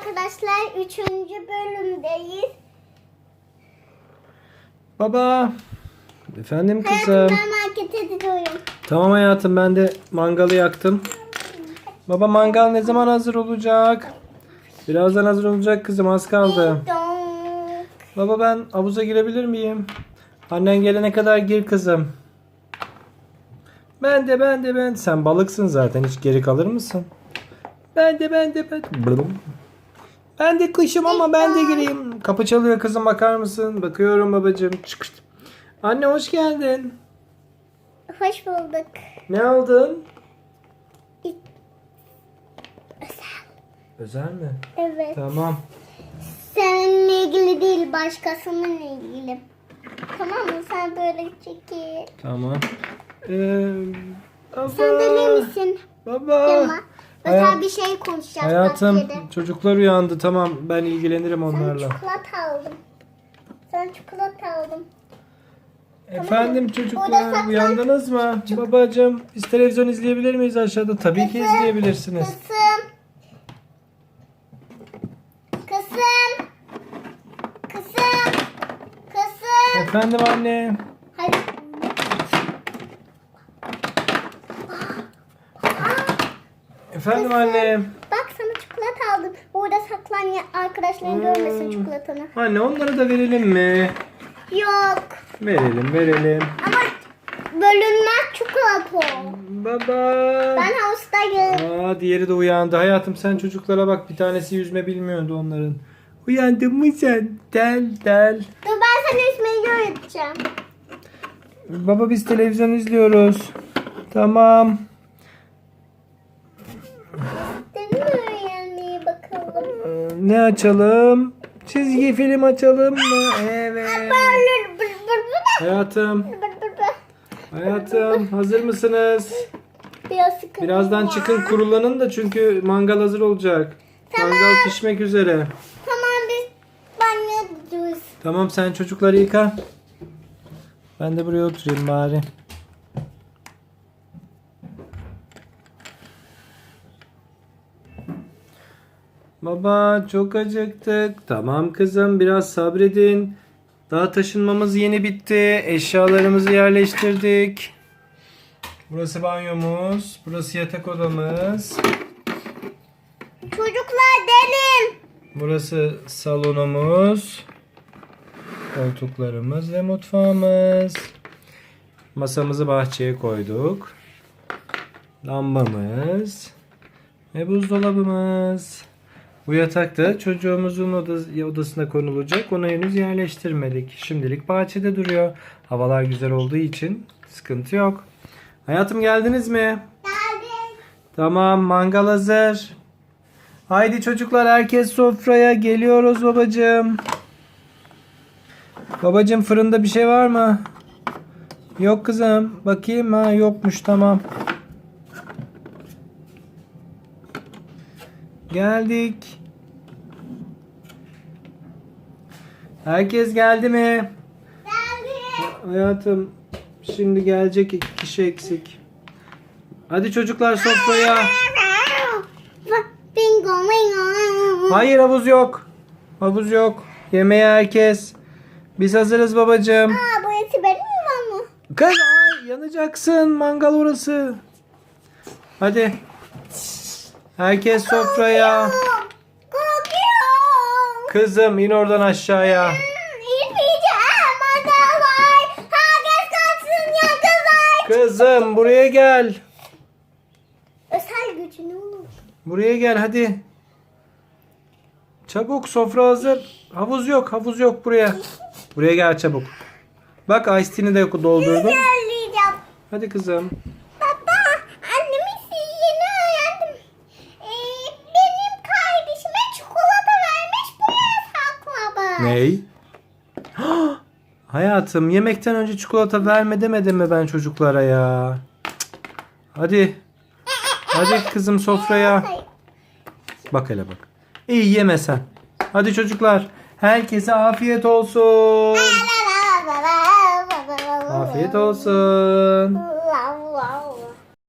arkadaşlar. Üçüncü bölümdeyiz. Baba. Efendim kızım. Hayatım ben markete gidiyorum. Tamam hayatım ben de mangalı yaktım. Baba mangal ne zaman hazır olacak? Birazdan hazır olacak kızım az kaldı. Baba ben havuza girebilir miyim? Annen gelene kadar gir kızım. Ben de ben de ben. Sen balıksın zaten hiç geri kalır mısın? Ben de ben de ben. Blum. Ben de kuşum ama ben de gireyim. Kapı çalıyor kızım bakar mısın? Bakıyorum babacığım. Çıkışt. Anne hoş geldin. Hoş bulduk. Ne aldın? Özel. Özel mi? Evet. Tamam. Seninle ilgili değil başkasının ilgili. Tamam mı? Sen böyle çekil. Tamam. Ee, baba. Sen deli misin? Baba. Yama. Özel Hayat- bir şey konuşacağız Hayatım bahçede. çocuklar uyandı tamam ben ilgilenirim Sen onlarla. çikolata aldım. Sen çikolata aldım. Efendim Orada çocuklar saklan- uyandınız mı? Babacığım biz televizyon izleyebilir miyiz aşağıda? Tabii ki Kızım, izleyebilirsiniz. Kızım. Kızım. Kızım. Kızım. Efendim anne. Hadi. Efendim anne. Bak sana çikolata aldım. Burada saklan ya arkadaşların Hmm. görmesin çikolatanı. Anne onları da verelim mi? Yok. Verelim verelim. Ama bölünmez çikolata o. Baba. Ben havuzdayım. Aa diğeri de uyandı. Hayatım sen çocuklara bak bir tanesi yüzme bilmiyordu onların. Uyandın mı sen? Del del. Dur ben sana ismini öğreteceğim. Baba biz televizyon izliyoruz. Tamam. Değil mi öğrenmeyi bakalım. Ee, Ne açalım? Çizgi film açalım mı? Evet. Hayatım, hayatım hazır mısınız? Biraz sıkıntı. Birazdan çıkın kurulanın da çünkü mangal hazır olacak. Mangal pişmek üzere. Tamam biz banyoya gidiyoruz. Tamam sen çocukları yıka. Ben de buraya oturayım bari. Baba çok acıktık. Tamam kızım biraz sabredin. Daha taşınmamız yeni bitti. Eşyalarımızı yerleştirdik. Burası banyomuz. Burası yatak odamız. Çocuklar delim. Burası salonumuz. Koltuklarımız ve mutfağımız. Masamızı bahçeye koyduk. Lambamız ve buzdolabımız. Bu yatak da çocuğumuzun oda- odasına konulacak. Onu henüz yerleştirmedik. Şimdilik bahçede duruyor. Havalar güzel olduğu için sıkıntı yok. Hayatım geldiniz mi? Geldim. Tamam mangal hazır. Haydi çocuklar herkes sofraya geliyoruz babacığım. Babacığım fırında bir şey var mı? Yok kızım. Bakayım ha yokmuş tamam. Geldik. Herkes geldi mi? Geldim. Hayatım şimdi gelecek iki kişi eksik. Hadi çocuklar sofraya. Bingo bingo. Hayır havuz yok. Havuz yok. Yemeğe herkes. Biz hazırız babacığım. Aa burası benim mi mı? Kız ay yanacaksın. Mangal orası. Hadi. Herkes sofraya. Kızım in oradan aşağıya. Kızım buraya gel. Özel gücü ne olur? Buraya gel hadi. Çabuk sofra hazır. Havuz yok havuz yok buraya. Buraya gel çabuk. Bak Ice de doldurdum. Hadi kızım. Baba, annemin sizi yeni öğrendim. Ee, benim kardeşime çikolata vermiş buraya saklamış. Ney? Hayatım yemekten önce çikolata verme demedim mi ben çocuklara ya? Hadi. Hadi kızım sofraya. Bak hele bak. İyi yeme sen. Hadi çocuklar. Herkese afiyet olsun. Afiyet olsun.